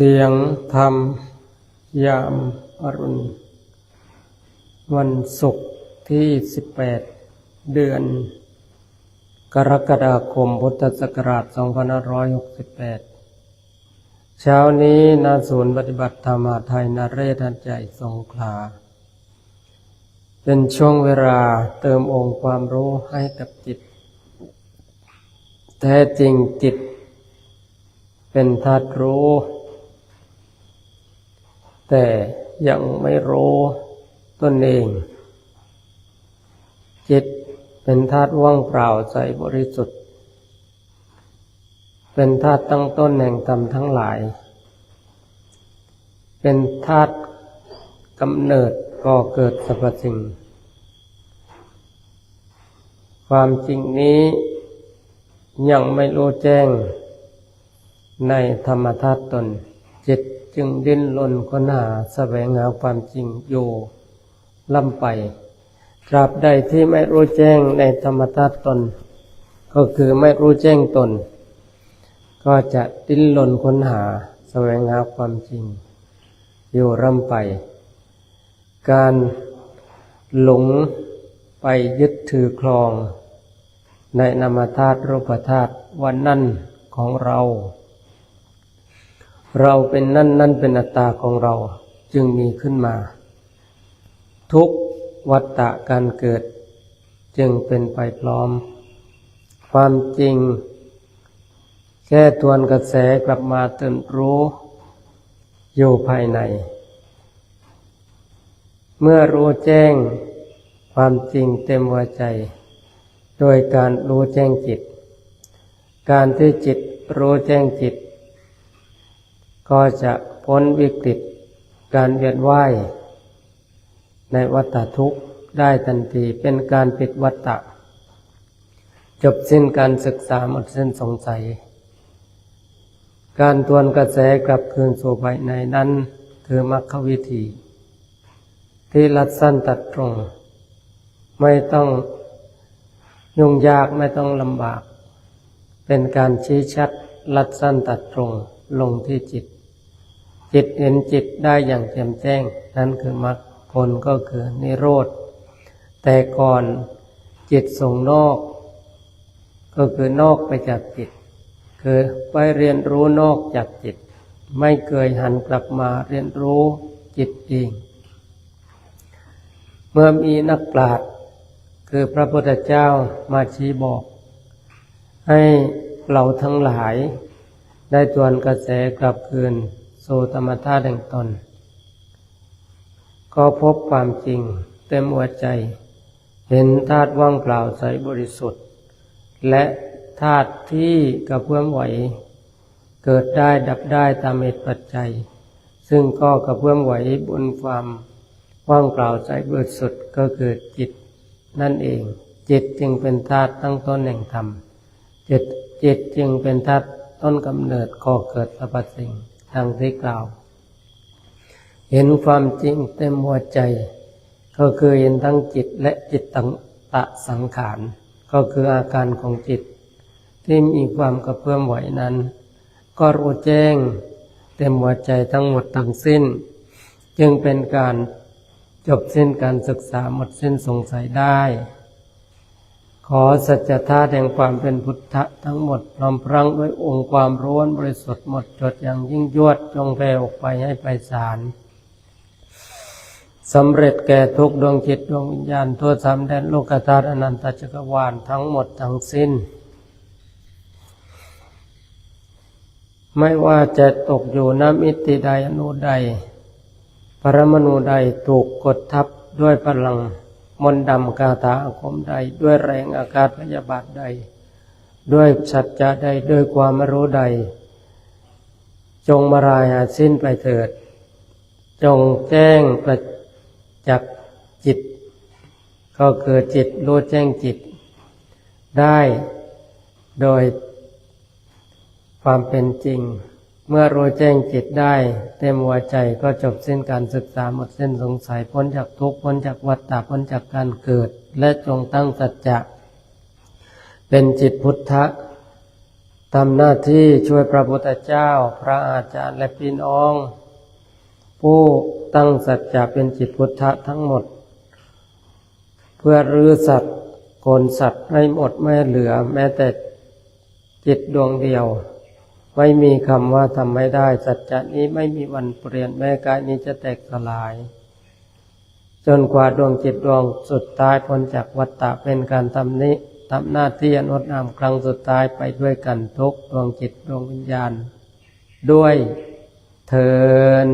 เสียงธรรม ยามอรุณ วันศุกร์ที่ 18 เดือน กรกฎาคมพุทธศักราช 2568 เช้านี้ณศูนย์ปฏิบัติธรรมาไทยนาเรศทันใจสงขลา เป็นช่วงเวลาเติมองค์ความรู้ให้กับจิต แท้จริงจิตเป็นธาตุรู้ แต่ยังไม่รู้ตนเอง จิตเป็นธาตุว่างเปล่าใจบริสุทธิ์ เป็นธาตุตั้งต้นแห่งธรรมทั้งหลาย เป็นธาตุกำเนิดก่อเกิดสรรพสิ่ง ความจริงนี้ยังไม่รู้แจ้งในธรรมธาตุตนจิต จึงดิ้นรนค้นหาแสวงหาความจริงอยู่ล่ำไปตราบใดที่ไม่รู้แจ้งในธรรมธาตุตน ก็คือไม่รู้แจ้งตน ก็จะดิ้นรนค้นหาแสวงหาความจริง อยู่ร่ำไป การหลงไปยึดถือครอง ในนามธาตุรูปธาตุวันนั่นของเรา เราเป็นนั่นนั่นเป็นอัตตาของเราจึงมีขึ้นมา ทุกวัฏฏะการเกิด จึงเป็นไปพร้อม ความจริง แค่ทวนกระแสกลับมาตื่นรู้อยู่ภายใน เมื่อรู้แจ้งความจริงเต็มหัวใจ โดยการรู้แจ้งจิต การที่จิตรู้แจ้งจิต ก็จะพ้นวิกฤตการเวียนว่ายในวัฏทุกข์ได้ทันทีเป็นการปิดวัฏฏะจบสิ้นการศึกษาหมดสิ้นสงสัย การทวนกระแสกลับคืนสู่ภายในนั้นคือมรรควิธี ที่ลัดสั้นตัดตรง ไม่ต้องยุ่งยากไม่ต้องลำบาก เป็นการชี้ชัดลัดสั้นตัดตรงลงที่จิต จิตเห็นจิตได้อย่างแจ่มแจ้ง นั่นคือมรรคผลก็คือนิโรธ แต่ก่อนจิตส่งนอก ก็คือนอกไปจากจิต คือไปเรียนรู้นอกจากจิต ไม่เคยหันกลับมาเรียนรู้จิตเอง เมื่อมีนักปราชญ์คือพระพุทธเจ้ามาชี้บอก ให้เราทั้งหลายได้ตวนกระแสกลับคืน สู่ธรรมธาตุแห่งตน ก็พบความจริงเต็มหัวใจ เห็นธาตุว่างเปล่าใสบริสุทธิ์ และธาตุที่กระเพื่อมไหว เกิดได้ดับได้ตามเหตุปัจจัย ซึ่งก็กระเพื่อมไหวบนความว่างเปล่าใจบริสุทธิ์ก็คือจิตนั่นเอง จิตจึงเป็นธาตุตั้งต้นแห่งธรรมจิตจิตจึงเป็นธาตุต้นกำเนิดก่อเกิดสรรพสิ่ง ดังที่กล่าว เห็นความจริงเต็มหัวใจ ก็คือเห็นทั้งจิตและจิตตังตะสังขาร ก็คืออาการของจิต ที่มีความกระเพื่อมไหวนั้น ก็รู้แจ้ง เต็มหัวใจทั้งหมดทั้งสิ้น จึงเป็นการจบสิ้นการศึกษาหมดสิ้นสงสัยได้ ขอสัจธาตุแห่งความเป็นพุทธะทั้งหมดพร้อมพรังด้วยองค์ความร้วนบริสุทธิ์หมดจดอย่างยิ่งยวดจงแผ่ออกไปให้ไปสารสำเร็จแก่ทุกดวงจิตดวงวิญญาณทั่วสามแดนโลกธาตุอนันตจักรวาลทั้งหมดทั้งสิ้น ไม่ว่าจะตกอยู่น้ำมิติใดอนุใด ปรมาณูใดถูกกดทับด้วยพลัง มนต์ดำกาถาอาคมใด ด้วยแรงอากาศพยาบาทใด ด้วยสัจจะใดด้วยความไม่รู้ใด จงมารายหาสิ้นไปเถิด จงแจ้งประจักษ์จิต ก็คือจิตรู้แจ้งจิต ได้โดยความเป็นจริง เมื่อรู้แจ้งจิตได้ เต็มหัวใจก็จบสิ้นการศึกษาหมดสิ้นสงสัยพ้นจากทุกข์พ้นจากวัฏฏะพ้นจากการเกิด และจงตั้งสัจจะ เป็นจิตพุทธะทำหน้าที่ช่วยพระพุทธเจ้า พระอาจารย์และพี่น้อง ผู้ตั้งสัจจะเป็นจิตพุทธะทั้งหมด เพื่อรื้อสัตว์โกนสัตว์ให้หมดไม่เหลือแม้แต่จิตดวงเดียว ไม่มีคำว่าทำไม่ได้ สัจจะนี้ไม่มีวันเปลี่ยนแม้กายนี้จะแตกสลาย จนกว่าดวงจิตดวงสุดท้ายพ้นจากวัฏฏะเป็นการทำนี้ทำหน้าที่อนดนามครั้งสุดท้ายไปด้วยกันทุกดวงจิตดวงวิญญาณ ด้วยเทิน